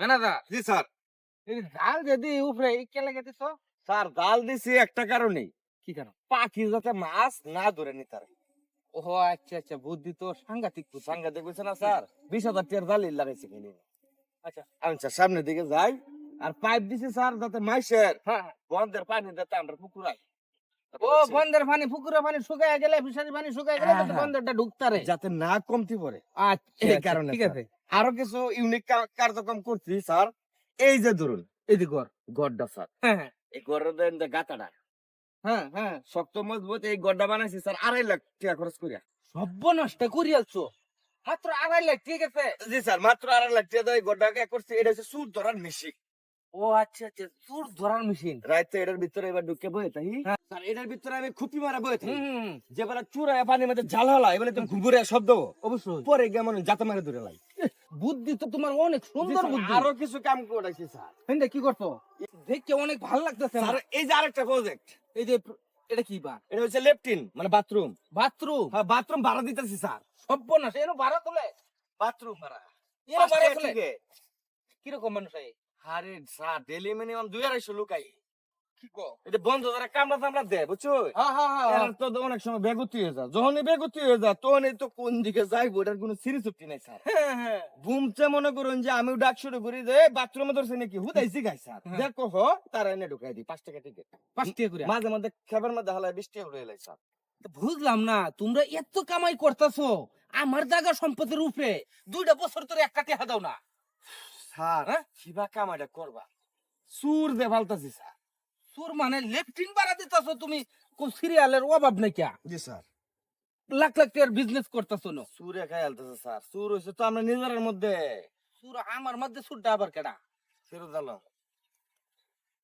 Manager জি sir. এই জাল যদি উপরে কে লাগে দিছ স্যার জাল দিছি একটা কারণে কি কারণ? পাখি যাতে মাছ না ধরে নি তার। ও আচ্ছা আচ্ছা বুদ্ধি তো সাংঘাতিক সাংঘাতিক বুঝছে না স্যার। বিশ হাজার টিয়ার জালি লাগাইছে কিনে আচ্ছা। আমি স্যার সামনের দিকে যাই। আর পাইপ দিছি স্যার যাতে মাইসের হ্যাঁ বন্ধের পানি যাতে আমরা পুকুরাই ও বন্ধের পানি পুকুরের পানি শুকায় গেলে ফিশারি পানি শুকায় গেলে হ্যাঁ, হ্যাঁ। ঢুকতারে। যাতে না কমতি পড়ে। আচ্ছা এই কারণে ঠিক আছে। আরও কিছু ইউনিক কার্যক্রম করছি স্যার। এই যে ধরুন এদিক কর গড্ডা স্যার। হ্যাঁ হ্যাঁ। এই গড়ের দেন যে গাতাটা হ্যাঁ হ্যাঁ শক্ত মজবুত এই গড্ডা বানাইছি স্যার আড়াই লাখ টাকা খরচ করিয়া। করিয়ালছো মাত্র আড়াই লাখ ঠিক আছে জি স্যার মাত্র আড়াই লাখ টাকা এই গড্ডাকে করছি এটা হচ্ছে সুর ধরার মেশিন ও আচ্ছা আচ্ছা চুর ধরার মেশিন রাইতে এটার ভিতরে এবার ঢুকে বয়ে তাই হ্যাঁ। স্যার এটার ভিতরে আমি খুপি মারা বয়ে থাকি যে বেলা পানির মধ্যে জাল হলা এবারে তো ঘুঘুরে শব্দ অবশ্যই। পরে কেমন জাতা মারে দূরে লাই। বুদ্ধি তো তোমার অনেক সুন্দর বুদ্ধি। আরও কিছু কাম করাইছি স্যার। হিন্দে কি করছ? দেখতে অনেক ভালো লাগতেছে স্যার এই যে আরেকটা প্রজেক্ট এই যে এটা কি বা এটা হচ্ছে লেফটিন মানে বাথরুম বাথরুম হ্যাঁ বাথরুম ভাড়া দিতেছি স্যার। সর্বনাশ এর ভাড়া তোলে? বাথরুম ভাড়া। এর ভাড়া তোলে? কীরকম মানুষ আরে স্যার ডেলি মিনিমাম দুই আড়াইশো লুকাই। কি কো এটা বন্ধ যারা কামড়া টামড়া দেয় বুঝছ? হ্যাঁ হ্যাঁ হ্যাঁ এরা তো অনেক সময় বেগতি হয়ে যায়। যখনই বেগতি হয়ে যায় তখনই তো কোন দিকে যাইবো এটার কোনো সিরিজ চুক্তি নাই স্যার। হ্যাঁ হ্যাঁ। মনে করুন যে আমিও ডাক শুরু করি যে বাথরুমে ধরছে নাকি? হুদাইছি গাই স্যার। হ্যাঁ। দেখো হ তারা এনে ঢুকাই দিই পাঁচ টাকা টিকিট পাঁচ টাকা করে? মাঝে মধ্যে খাবার মধ্যে বৃষ্টি স্যার। তো বুঝলাম না তোমরা এত কামাই করতেছো আমার জায়গা সম্পত্তির উপরে দুইটা বছর ধরে এক টাকা দাও না। স্যার হ্যাঁ? কিবা কামাইটা করবা। সুর দে ফালতাছি স্যার। সুর মানে লেফটিন বাড়া দিতেছো তুমি। কোন সিরিয়ালের অভাব নাই কিয়া জি স্যার। লাখ লাখ টাকার বিজনেস করতেছো না? সুরে খাই আলতেছে স্যার। সুর হয়েছে তো আমরা নিজের মধ্যে। সুর আমার মধ্যে সুরটা আবার কেডা? ফেরত আলম।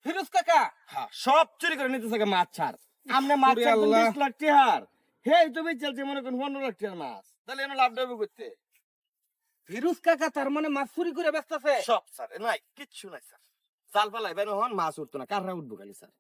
ফিরোজ কাকা? হ্যাঁ সব চুরি করে নিতে থাকে মাছ ছাড় আপনি মাছ ছাড়ছেন বিশ লাখ টিহার হে তুমি চলছে মনে করেন পনেরো লাখ টিহার মাছ। তাহলে এনে লাভ দেবে করতে ফিরোজ কাকা তার মানে মাছ চুরি করে ব্যস্ত আছে? সব স্যার। নাই কিচ্ছু নাই স্যার। জাল পালাই বের হন মাছ উঠতো না। কাররা উঠবো খালি স্যার?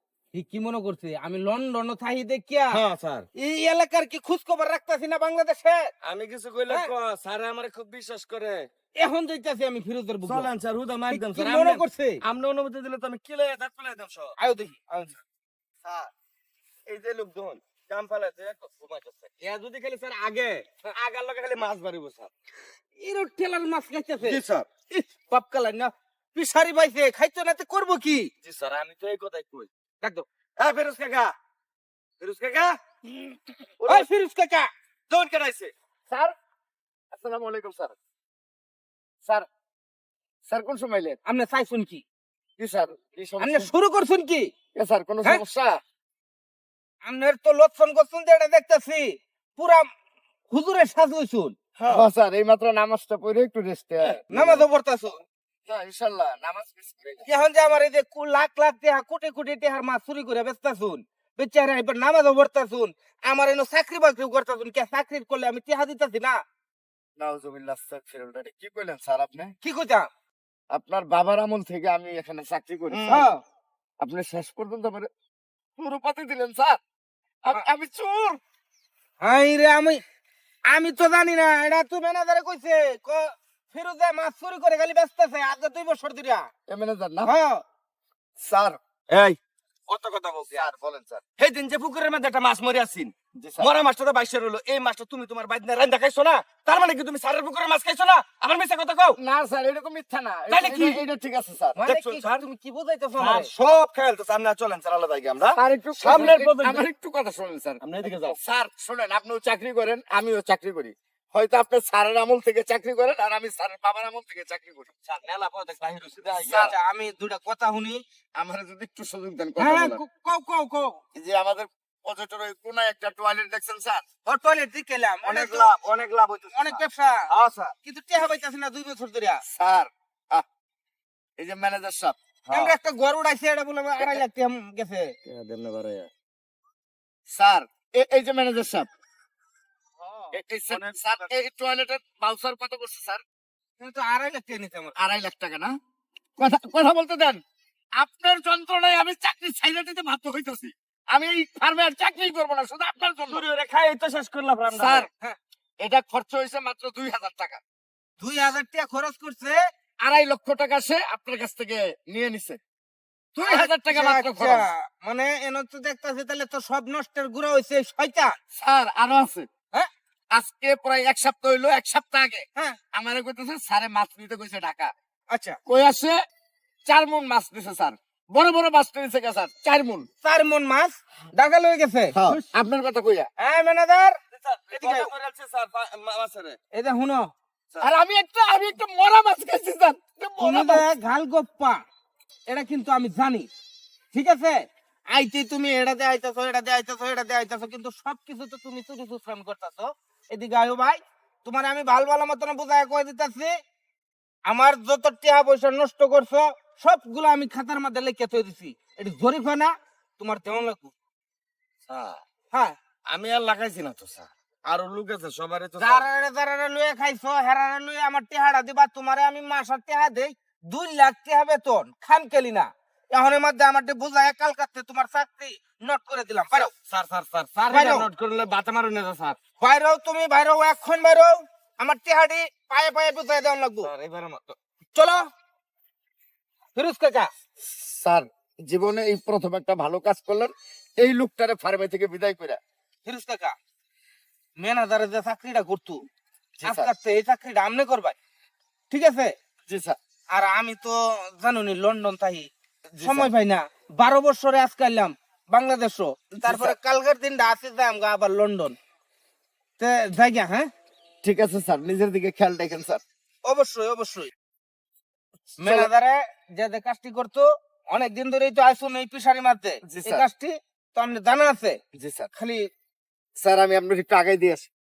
কি মনে করছে? আমি লন্ডন থাই দেখিয়া হ্যাঁ স্যার। এই এলাকার কি খোঁজ খবর রাখতাছি না বাংলাদেশে? আমি কিছু কইলে হ্যাঁ। স্যার আমার খুব বিশ্বাস করে। এখন যাইতাছি আমি ফিরোজের বুক চলেন স্যার হুদা মার দেন কি স্যার। মনে করছে? আপনি অনুমতি দিলে তো আমি কিলে দাঁত ফেলাই দাম সব। আয়ো দেখি স্যার এই যে লোকজন কাম ফেলাতে ঘুমাইতেছে এ যদি খালি স্যার আগে আগার লগে খালি মাছ বাড়িব স্যার। এর ঠেলার মাছ খাইতেছে। জি স্যার। পাপ কালাই না পিসারি পাইছে খাইতো না করব কি? জি স্যার আমি তো এই কথাই কই। ডাক হ্যাঁ ফেরুজ কাকা ফেরুজ কাকা? ওই ফিরোজ কাকা দৌড় কেটাইছে স্যার আসসালামু আলাইকুম স্যার। স্যার স্যার কোন সময় এলেন? আপনি চাইছেন কি? স্যার আপনি শুরু করছেন কি? স্যার কোনো হ্যাঁ? সমস্যা? আপনার তো লক্ষণ করছেন যে এটা দেখতেছি। পুরা হুজুরের সাজুইছুন হ্যাঁ। স্যার এই মাত্র নামাজটা পড়ে একটু রেস্টে নামাজও পড়তাছো। এখন যে আমার এই যে লাখ লাখ টেহা কোটি কোটি টেহার মাছ চুরি করে বেচারা এবার নামাজও পড়তাছুন আমার এনে চাকরি বাকরি করতাছুন কে চাকরি করলে আমি টেহা দিতাছি না? কি কইলেন স্যার আপনি? কি কইতাম? আপনার বাবার আমল থেকে আমি এখানে চাকরি করি আপনি শেষ পর্যন্ত আমার পুরো পাতি দিলেন স্যার। আমি- চোর। হাই রে আমি আমি তো জানি না এটা তুই ম্যানেজারে কইছে ক- ফিরোজে মাছ চুরি করে খালি ব্যস্তাছে আজকে দুই বছর ম্যানেজার না? হ্যাঁ। স্যার। এই। কত কথা বলছি? স্যার বলেন স্যার। সেই দিন যে পুকুরের মধ্যে একটা মাছ মরে আসিন মরা মাছটা তো বাইশের হলো এই মাছটা তুমি তোমার খাইছো না? তার মানে কি তুমি সারের পুকুরের মাছ খাইছো না? আমার মিশা কথা কও? না স্যার এরকম মিথ্যা না। তাহলে কি? এটা- ঠিক আছে স্যার। মানে দেখছ, স্যার? তুমি কি বুঝাইতেছো আর সব খেয়াল তো সামনে চলেন স্যার আলাদা গিয়ে আমরা। আর একটু সামনের আমার একটু কথা শুনুন স্যার। আমরা এদিকে যাও। স্যার শুনেন আপনিও চাকরি করেন আমিও চাকরি করি। হয়তো আপনি স্যারের আমল থেকে চাকরি করেন আর আমি স্যারের বাবার আমল থেকে চাকরি করি। স্যার মেলা পথে বাহির আচ্ছা আমি দুটা কথা শুনি। আমার যদি একটু সুযোগ দেন কথা হ্যাঁ কও কও কও যে আমাদের পর্যটন ওই একটা টয়লেট দেখছেন স্যার? ও টয়লেট দিকে এলাম। অনেক অনেক লাভ অনেক লাভ হইতো অনেক ব্যবসা। হ্যাঁ স্যার। কিন্তু টেহা পাইতাছি না দুই বছর ধরে স্যার এই যে ম্যানেজার সাহেব আমরা একটা উড়াইছে এটা বলে আমার আড়াই লাখ গেছে। দেমনে স্যার এই যে ম্যানেজার সাহেব স্যার স্যার, এই টয়লেটের বাউসার কত করছে স্যার? কিন্তু আড়াই লাখ টাকা নিতে আমার। আড়াই লাখ টাকা না? কথা কথা বলতে দেন। আপনার যন্ত্রণায় আমি চাকরি ছাইড়া দিতে বাধ্য হইতেছি। আমি এই ফার্মে আর চাকরি করব না শুধু আপনার জন্য। চুরি খাই তো শেষ করলাম স্যার হ্যাঁ। এটা খরচ হয়েছে মাত্র দুই হাজার টাকা। দুই হাজার টাকা খরচ করছে? আড়াই লক্ষ টাকা সে আপনার কাছ থেকে নিয়ে নিছে। দুই হাজার টাকা আচ্ছা, মাত্র। খরচ। মানে এন তো দেখতাছি তাহলে তো সব নষ্টের গুড়া হয়েছে শয়তান। স্যার আরও আছে? আজকে প্রায় এক সপ্তাহ হইল এক সপ্তাহ আগে হ্যাঁ। আমার কইতেছে স্যারে মাছ নিতে কইছে ঢাকা। আচ্ছা। কই আছে? চার মন মাছ নিছে স্যার। বড় বড় মাছ নিছে কে স্যার চার মন। চার মন মাছ? ঢাকা লয়ে গেছে? আপনার কথা কইয়া। হ্যাঁ ম্যানেজার। যে শুনো। আর আমি একটা আমি একটা মরা মাছ খাইছি স্যার। ঘাল গোপ্পা। এটা কিন্তু আমি জানি। ঠিক আছে? আইতে তুমি এটা দিয়ে আইতেছো এটা দিয়ে আইতেছো এটা দিয়ে আইতেছো কিন্তু সবকিছু তো তুমি চুরি সুশ্রাম করতেছো। এদিকে আয়ো ভাই তোমার আমি ভালো ভালো মতন বুঝায় কয়ে দিতেছি আমার যত টিহা পয়সা নষ্ট করছ সবগুলো আমি খাতার মধ্যে লিখে থই দিছি। এটা জরিফানা তোমার তেমন স্যার, হ্যাঁ। আমি আর লাগাইছি না তো স্যার। আরও লোক আছে সবারই তো। যারারে যারারে লুয়ে খাইছো হেরারে লুয়ে আমার টেহাটা দিবা তোমারে আমি মাসার টেহা দেই দুই লাখ টেহা বেতন খান কেলি না। এখনের মধ্যে আমার বুঝায় কালকাতে তোমার চাকরি নোট করে দিলাম পারো? Sir sir sir sir note করলে বাতা মারুন না স্যার। বাইরেও তুমি বাইরেও এখন বাইরেও আমার টেহাটি পায়ে পায়ে বুঝাই দেওয়ার লাগবো। স্যার এবারে মতো চলো। ফিরুজ কাকা। স্যার জীবনে এই প্রথম একটা ভালো কাজ করলেন এই লোকটারে ফার্মে থেকে বিদায় করে ফিরুজ কাকা ম্যানেজারে যে চাকরিটা করতো আস্তে এই চাকরিটা আমনে করবাই। ঠিক আছে? জি স্যার। আর আমি তো জানুনি লন্ডন তাই সময় পাই না। বারো বছরে আজকে এলাম বাংলাদেশও। তারপরে কালকের দিনটা আসি যাই আমগা আবার লন্ডন। তে জায়গা হ্যাঁ? ঠিক আছে স্যার নিজের দিকে খেয়াল রাখেন স্যার। অবশ্যই অবশ্যই। ম্যানেজারে যে যে কাজটি করতো অনেক দিন ধরেই তো আসুন এই পিসারি মারতে। এই কাজটি তো আপনি জানা আছে। জি স্যার। খালি স্যার আমি আপনার একটু আগে দিয়ে আসি।